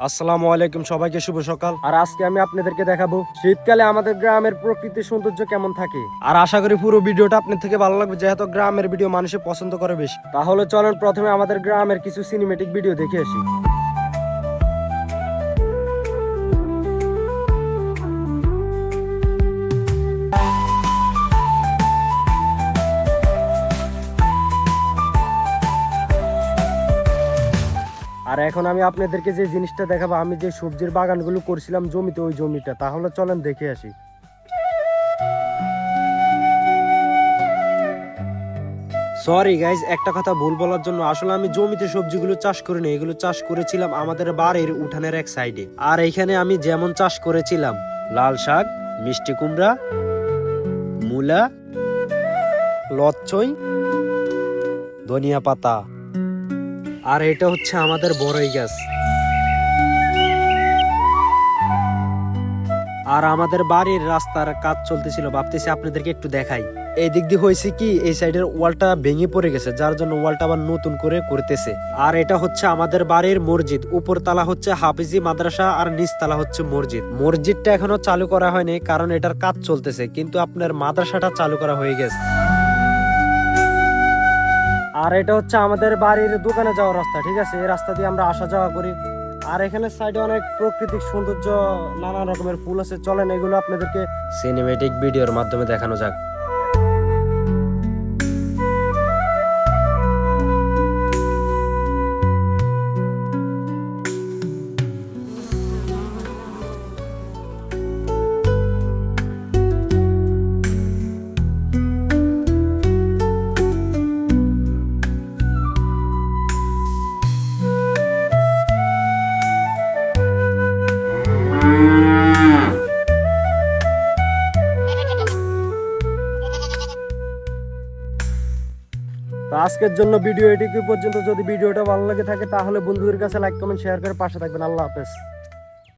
আসসালামু আলাইকুম সবাইকে শুভ সকাল। আর আজকে আমি আপনাদেরকে দেখাবো শীতকালে আমাদের গ্রামের প্রকৃতির সৌন্দর্য কেমন থাকে। আর আশা করি পুরো ভিডিওটা আপনার থেকে ভালো লাগবে যেহেতু গ্রামের ভিডিও মানুষে পছন্দ করে বেশি। তাহলে চলেন প্রথমে আমাদের গ্রামের কিছু সিনেমেটিক ভিডিও দেখে আসি। আর এখন আমি আপনাদেরকে যে জিনিসটা দেখাবো, আমি যে সবজির বাগানগুলো করছিলাম জমিতে, ওই জমিটা। তাহলে চলেন দেখে আসি। সরি গাইজ একটা কথা ভুল বলার জন্য। আসলে আমি জমিতে সবজিগুলো চাষ করিনি, এগুলো চাষ করেছিলাম আমাদের বাড়ির উঠানের এক সাইডে। আর এখানে আমি যেমন চাষ করেছিলাম, লাল শাক, মিষ্টি কুমড়া, মূলা লচ্ছই ধনিয়া পাতা। আর এটা হচ্ছে আমাদের বড়ই গাছ আর আমাদের বাড়ির রাস্তার কাজ চলতেছিল, ভাবতেছি আপনাদেরকে একটু দেখাই। এই দিক দিয়ে হয়েছে কি, এই সাইডের ওয়ালটা ভেঙে পড়ে গেছে, যার জন্য ওয়ালটা আবার নতুন করে করতেছে। আর এটা হচ্ছে আমাদের বাড়ির মসজিদ উপর তালা হচ্ছে হাফিজি মাদ্রাসা আর নিচ তালা হচ্ছে মসজিদ। মসজিদটা এখনও চালু করা হয়নি, কারণ এটার কাজ চলতেছে, কিন্তু আপনার মাদ্রাসাটা চালু করা হয়ে গেছে। আর এটা হচ্ছে আমাদের বাড়ির দোকানে যাওয়ার রাস্তা, ঠিক আছে? এই রাস্তা দিয়ে আমরা আসা যাওয়া করি। আর এখানে সাইডে অনেক প্রাকৃতিক সৌন্দর্য নানা রকমের ফুল আছে। চলেন এগুলো আপনাদেরকে সিনেমেটিক ভিডিওর মাধ্যমে দেখানো যাক। তো আজকের জন্য ভিডিও এটুকু পর্যন্ত। যদি ভিডিওটা ভালো লাগে থাকে, তাহলে বন্ধুদের কাছে লাইক কমেন্ট শেয়ার করে পাশে থাকবেন। আল্লাহ হাফেজ।